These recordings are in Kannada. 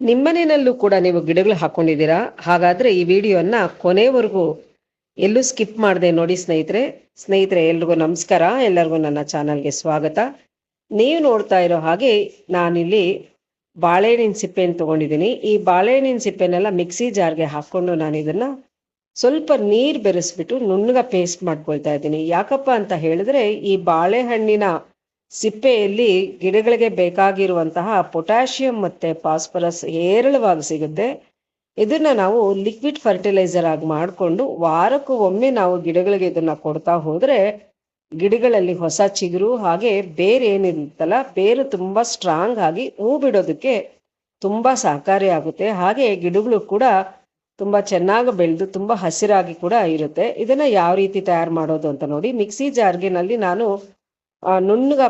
ನಿಮ್ಮನೆಯಲ್ಲೂ ಕೂಡ ನೀವು ಗಿಡಗಳು ಹಾಕೊಂಡಿದ್ದೀರಾ? ಹಾಗಾದ್ರೆ ಈ ವಿಡಿಯೋನ ಕೊನೆವರೆಗೂ ಎಲ್ಲೂ ಸ್ಕಿಪ್ ಮಾಡದೆ ನೋಡಿ ಸ್ನೇಹಿತರೆ. ಸ್ನೇಹಿತರೆ, ಎಲ್ರಿಗೂ ನಮಸ್ಕಾರ. ಎಲ್ಲರಿಗೂ ನನ್ನ ಚಾನಲ್ಗೆ ಸ್ವಾಗತ. ನೀವು ನೋಡ್ತಾ ಇರೋ ಹಾಗೆ ನಾನಿಲ್ಲಿ ಬಾಳೆಹಣ್ಣಿನ ಸಿಪ್ಪೆಯನ್ನು ತಗೊಂಡಿದ್ದೀನಿ. ಈ ಬಾಳೆಹಣ್ಣಿನ ಸಿಪ್ಪೆನೆಲ್ಲ ಮಿಕ್ಸಿ ಜಾರ್ಗೆ ಹಾಕೊಂಡು ನಾನು ಇದನ್ನ ಸ್ವಲ್ಪ ನೀರು ಬೆರೆಸ್ಬಿಟ್ಟು ನುಣ್ಣಗ ಪೇಸ್ಟ್ ಮಾಡ್ಕೊಳ್ತಾ ಇದ್ದೀನಿ. ಯಾಕಪ್ಪ ಅಂತ ಹೇಳಿದ್ರೆ ಈ ಬಾಳೆಹಣ್ಣಿನ ಸಿಪ್ಪೆಯಲ್ಲಿ ಗಿಡಗಳಿಗೆ ಬೇಕಾಗಿರುವಂತಹ ಪೊಟ್ಯಾಷಿಯಂ ಮತ್ತೆ ಫಾಸ್ಫರಸ್ ಹೇರಳವಾಗಿ ಸಿಗುತ್ತೆ. ಇದನ್ನ ನಾವು ಲಿಕ್ವಿಡ್ ಫರ್ಟಿಲೈಸರ್ ಆಗಿ ಮಾಡಿಕೊಂಡು ವಾರಕ್ಕೂ ಒಮ್ಮೆ ನಾವು ಗಿಡಗಳಿಗೆ ಇದನ್ನ ಕೊಡ್ತಾ ಹೋದರೆ ಗಿಡಗಳಲ್ಲಿ ಹೊಸ ಚಿಗುರು ಹಾಗೆ ಬೇರೆ ಏನಿರುತ್ತಲ್ಲ, ಬೇರು ತುಂಬಾ ಸ್ಟ್ರಾಂಗ್ ಆಗಿ ಹೂ ಬಿಡೋದಕ್ಕೆ ತುಂಬಾ ಸಹಕಾರಿ ಆಗುತ್ತೆ. ಹಾಗೆ ಗಿಡಗಳು ಕೂಡ ತುಂಬಾ ಚೆನ್ನಾಗಿ ಬೆಳೆದು ತುಂಬಾ ಹಸಿರಾಗಿ ಕೂಡ ಇರುತ್ತೆ. ಇದನ್ನ ಯಾವ ರೀತಿ ತಯಾರು ಮಾಡೋದು ಅಂತ ನೋಡಿ, ಮಿಕ್ಸಿ ಜಾರ್ಗಿನಲ್ಲಿ ನಾನು ಆ, ನುಣ್ಣಗ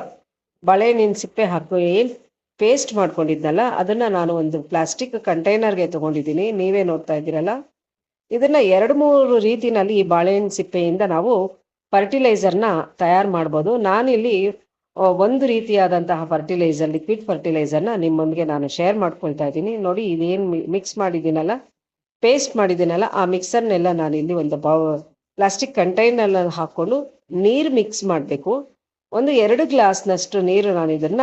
ಸಿಪ್ಪೆ ಹಾಕಿ ಏನ್ ಪೇಸ್ಟ್ ಮಾಡ್ಕೊಂಡಿದ್ನಲ್ಲ ಅದನ್ನ ನಾನು ಒಂದು ಪ್ಲಾಸ್ಟಿಕ್ ಕಂಟೈನರ್ಗೆ ತಗೊಂಡಿದ್ದೀನಿ. ನೀವೇ ನೋಡ್ತಾ ಇದ್ದೀರಲ್ಲ? ಇದನ್ನ ಎರಡು ಮೂರು ರೀತಿನಲ್ಲಿ ಈ ಬಾಳೆಹಣ್ಣು ಸಿಪ್ಪೆಯಿಂದ ನಾವು ಫರ್ಟಿಲೈಸರ್ನ ತಯಾರು ಮಾಡ್ಬೋದು. ನಾನಿಲ್ಲಿ ಒಂದು ರೀತಿಯಾದಂತಹ ಫರ್ಟಿಲೈಸರ್ ಲಿಕ್ವಿಡ್ ಫರ್ಟಿಲೈಸರ್ನ ನಿಮ್ಮೊಂದಿಗೆ ನಾನು ಶೇರ್ ಮಾಡ್ಕೊಳ್ತಾ ಇದ್ದೀನಿ. ನೋಡಿ ಇದೇನು ಮಿಕ್ಸ್ ಮಾಡಿದ್ದೀನಲ್ಲ? ಪೇಸ್ಟ್ ಮಾಡಿದ್ದೀನಲ್ಲ? ಆ ಮಿಕ್ಸರ್ನೆಲ್ಲ ನಾನು ಇಲ್ಲಿ ಒಂದು ಬೌ ಪ್ಲಾಸ್ಟಿಕ್ ಕಂಟೈನರ್ ಹಾಕೊಂಡು ನೀರು ಮಿಕ್ಸ್ ಮಾಡಬೇಕು. ಒಂದು ಎರಡು ಗ್ಲಾಸ್ನಷ್ಟು ನೀರು ನಾನು ಇದನ್ನ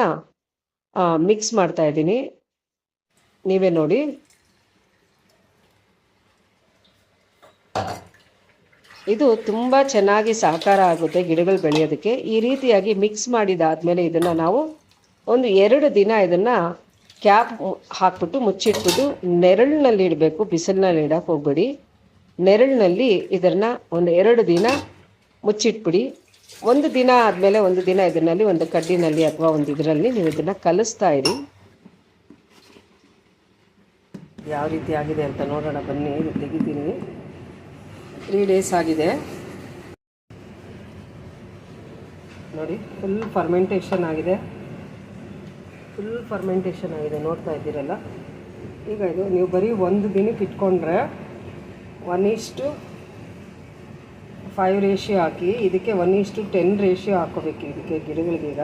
ಮಿಕ್ಸ್ ಮಾಡ್ತಾ ಇದ್ದೀನಿ. ನೀವೇ ನೋಡಿ. ಇದು ತುಂಬ ಚೆನ್ನಾಗಿ ಸಹಕಾರ ಆಗುತ್ತೆ ಗಿಡಗಳು ಬೆಳೆಯೋದಕ್ಕೆ. ಈ ರೀತಿಯಾಗಿ ಮಿಕ್ಸ್ ಮಾಡಿದಾದ್ಮೇಲೆ ಇದನ್ನು ನಾವು ಒಂದು ಎರಡು ದಿನ ಇದನ್ನು ಕ್ಯಾಪ್ ಹಾಕ್ಬಿಟ್ಟು ಮುಚ್ಚಿಟ್ಬಿಟ್ಟು ನೆರಳಿನಲ್ಲಿ ಇಡಬೇಕು. ಬಿಸಿಲಿನಲ್ಲಿ ಇಡಕ್ಕೆ ಹೋಗ್ಬೇಡಿ. ನೆರಳಿನಲ್ಲಿ ಇದನ್ನು ಒಂದು ಎರಡು ದಿನ ಮುಚ್ಚಿಟ್ಬಿಡಿ. ಒಂದು ದಿನ ಆದಮೇಲೆ ಒಂದು ದಿನ ಇದರಲ್ಲಿ ಒಂದು ಕಡ್ಡಿನಲ್ಲಿ ಅಥವಾ ಒಂದು ಇದರಲ್ಲಿ ನೀವು ಇದನ್ನ ಕಲಿಸ್ತಾ ಇರಿ. ಯಾವ ರೀತಿ ಆಗಿದೆ ಅಂತ ನೋಡೋಣ, ಬನ್ನಿ ತೆಗಿತೀನಿ. ತ್ರೀ ಡೇಸ್ ಆಗಿದೆ. ನೋಡಿ ಫುಲ್ ಫರ್ಮೆಂಟೇಷನ್ ಆಗಿದೆ. ಫುಲ್ ಫರ್ಮೆಂಟೇಷನ್ ಆಗಿದೆ, ನೋಡ್ತಾ ಇದ್ದೀರಲ್ಲ? ಈಗ ಇದು ನೀವು ಬರೀ ಒಂದು ದಿನಕ್ಕೆ ಇಟ್ಕೊಂಡ್ರೆ ಒನ್ ಇಷ್ಟು ಫೈವ್ ರೇಷಿಯೋ ಹಾಕಿ, ಇದಕ್ಕೆ ಒನ್ ಇಷ್ಟು ಟೆನ್ ರೇಷಿಯೋ ಹಾಕೋಬೇಕು. ಇದಕ್ಕೆ ಗಿಡಗಳಿಗೀಗ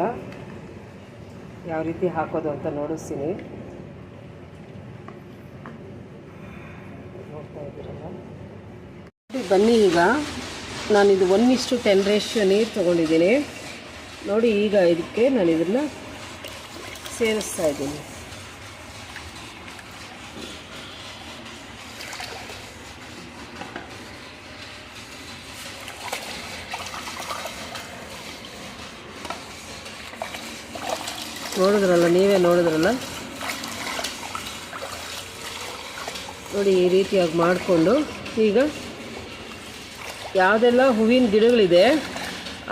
ಯಾವ ರೀತಿ ಹಾಕೋದು ಅಂತ ನೋಡಿಸ್ತೀನಿ. ನೋಡ್ತಾ ಇದ್ದೀರಲ್ಲ? ಬನ್ನಿ ಈಗ. ನಾನಿದು ಒನ್ ಇಷ್ಟು ಟೆನ್ ರೇಷಿಯೋ ನೀರು ತೊಗೊಂಡಿದ್ದೀನಿ. ನೋಡಿ, ಈಗ ಇದಕ್ಕೆ ನಾನು ಇದನ್ನು ಸೇರಿಸ್ತಾ ಇದ್ದೀನಿ. ನೋಡಿದ್ರಲ್ಲ, ನೀವೇ ನೋಡಿದ್ರಲ್ಲ? ನೋಡಿ, ಈ ರೀತಿಯಾಗಿ ಮಾಡಿಕೊಂಡು ಈಗ ಯಾವುದೆಲ್ಲ ಹೂವಿನ ಗಿಡಗಳಿದೆ,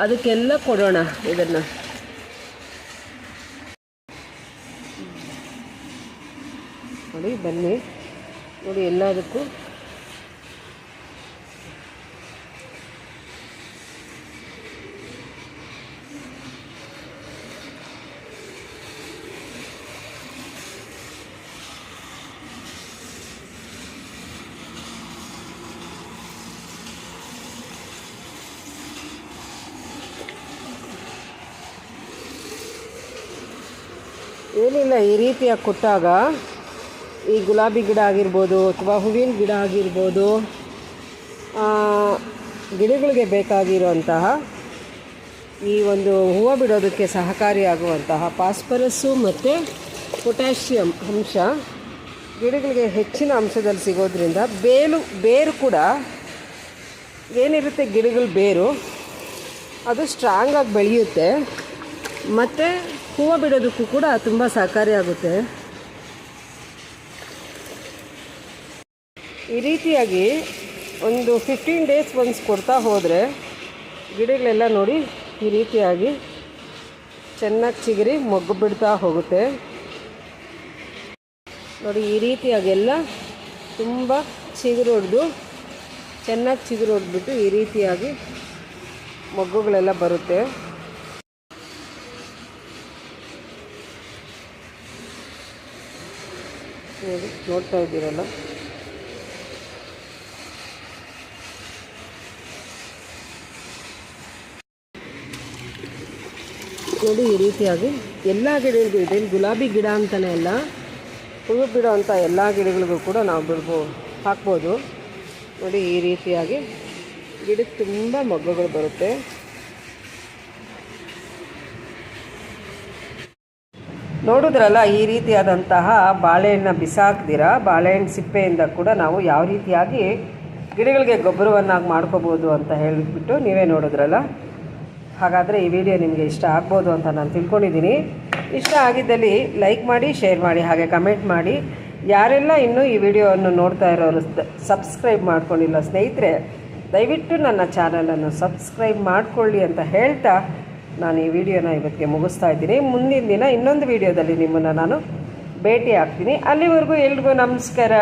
ಅದಕ್ಕೆಲ್ಲ ಕೊಡೋಣ ಇದನ್ನು. ನೋಡಿ, ಬನ್ನಿ. ನೋಡಿ, ಎಲ್ಲದಕ್ಕೂ ಏನಿಲ್ಲ, ಈ ರೀತಿಯಾಗಿ ಕೊಟ್ಟಾಗ ಈ ಗುಲಾಬಿ ಗಿಡ ಆಗಿರ್ಬೋದು ಅಥವಾ ಹೂವಿನ ಗಿಡ ಆಗಿರ್ಬೋದು ಗಿಡಗಳಿಗೆ ಬೇಕಾಗಿರುವಂತಹ ಈ ಒಂದು ಹೂವು ಬಿಡೋದಕ್ಕೆ ಸಹಕಾರಿಯಾಗುವಂತಹ ಪಾಸ್ಪರಸ್ಸು ಮತ್ತು ಪೊಟ್ಯಾಷಿಯಂ ಅಂಶ ಗಿಡಗಳಿಗೆ ಹೆಚ್ಚಿನ ಅಂಶದಲ್ಲಿ ಸಿಗೋದ್ರಿಂದ ಬೇಲು, ಬೇರು ಕೂಡ ಏನಿರುತ್ತೆ ಗಿಡಗಳ ಬೇರು, ಅದು ಸ್ಟ್ರಾಂಗಾಗಿ ಬೆಳೆಯುತ್ತೆ. ಮತ್ತು ಹೂವು ಬಿಡೋದಕ್ಕೂ ಕೂಡ ತುಂಬ ಸಹಕಾರಿಯಾಗುತ್ತೆ ಈ ರೀತಿಯಾಗಿ ಒಂದು ಫಿಫ್ಟೀನ್ ಡೇಸ್ ಒನ್ಸ್ ಕೊಡ್ತಾ ಹೋದರೆ ಗಿಡಗಳೆಲ್ಲ ನೋಡಿ ಈ ರೀತಿಯಾಗಿ ಚೆನ್ನಾಗಿ ಚಿಗುರಿ ಮೊಗ್ಗು ಬಿಡ್ತಾ ಹೋಗುತ್ತೆ. ನೋಡಿ ಈ ರೀತಿಯಾಗಿ ಎಲ್ಲ ತುಂಬ ಚಿಗುರು ಹೊಡೆದು ಚೆನ್ನಾಗಿ ಚಿಗುರು ಹೊಡೆದ್ಬಿಟ್ಟು ಈ ರೀತಿಯಾಗಿ ಮೊಗ್ಗುಗಳೆಲ್ಲ ಬರುತ್ತೆ. ನೋಡಿ ನೋಡ್ತಾ ಇದ್ದೀರಲ್ಲ? ನೋಡಿ ಈ ರೀತಿಯಾಗಿ ಎಲ್ಲ ಗಿಡಗಳಿಗೂ ಇದೆ. ಗುಲಾಬಿ ಗಿಡ ಅಂತಲೇ ಅಲ್ಲ ಹೂವು ಬಿಡೋವಂಥ ಎಲ್ಲ ಗಿಡಗಳಿಗೂ ಕೂಡ ನಾವು ಬಿಡ್ಬೋ, ಹಾಕ್ಬೋದು. ನೋಡಿ ಈ ರೀತಿಯಾಗಿ ಗಿಡಕ್ಕೆ ತುಂಬ ಮೊಗ್ಗುಗಳು ಬರುತ್ತೆ. ನೋಡಿದ್ರಲ್ಲ, ಈ ರೀತಿಯಾದಂತಹ ಬಾಳೆಹಣ್ಣ ಬಿಸಾಕ್ದಿರ, ಬಾಳೆಹಣ್ಣು ಸಿಪ್ಪೆಯಿಂದ ಕೂಡ ನಾವು ಯಾವ ರೀತಿಯಾಗಿ ಗಿಡಗಳಿಗೆ ಗೊಬ್ಬರವನ್ನಾಗಿ ಮಾಡ್ಕೋಬೋದು ಅಂತ ಹೇಳಿಬಿಟ್ಟು ನೀವೇ ನೋಡಿದ್ರಲ್ಲ. ಹಾಗಾದರೆ ಈ ವಿಡಿಯೋ ನಿಮಗೆ ಇಷ್ಟ ಆಗ್ಬೋದು ಅಂತ ನಾನು ತಿಳ್ಕೊಂಡಿದ್ದೀನಿ. ಇಷ್ಟ ಆಗಿದ್ದಲ್ಲಿ ಲೈಕ್ ಮಾಡಿ, ಶೇರ್ ಮಾಡಿ, ಹಾಗೆ ಕಮೆಂಟ್ ಮಾಡಿ. ಯಾರೆಲ್ಲ ಇನ್ನೂ ಈ ವಿಡಿಯೋವನ್ನು ನೋಡ್ತಾ ಇರೋರು ಸಬ್ಸ್ಕ್ರೈಬ್ ಮಾಡ್ಕೊಂಡಿಲ್ಲ ಸ್ನೇಹಿತರೆ, ದಯವಿಟ್ಟು ನನ್ನ ಚಾನಲನ್ನು ಸಬ್ಸ್ಕ್ರೈಬ್ ಮಾಡಿಕೊಳ್ಳಿ ಅಂತ ಹೇಳ್ತಾ ನಾನು ಈ ವಿಡಿಯೋನ ಇವತ್ತಿಗೆ ಮುಗಿಸ್ತಾ ಇದ್ದೀನಿ. ಮುಂದಿನ ದಿನ ಇನ್ನೊಂದು ವಿಡಿಯೋದಲ್ಲಿ ನಿಮ್ಮನ್ನು ನಾನು ಭೇಟಿ ಆಗ್ತೀನಿ ಅಲ್ಲಿವರೆಗೂ ಎಲ್ರಿಗೂ ನಮಸ್ಕಾರ.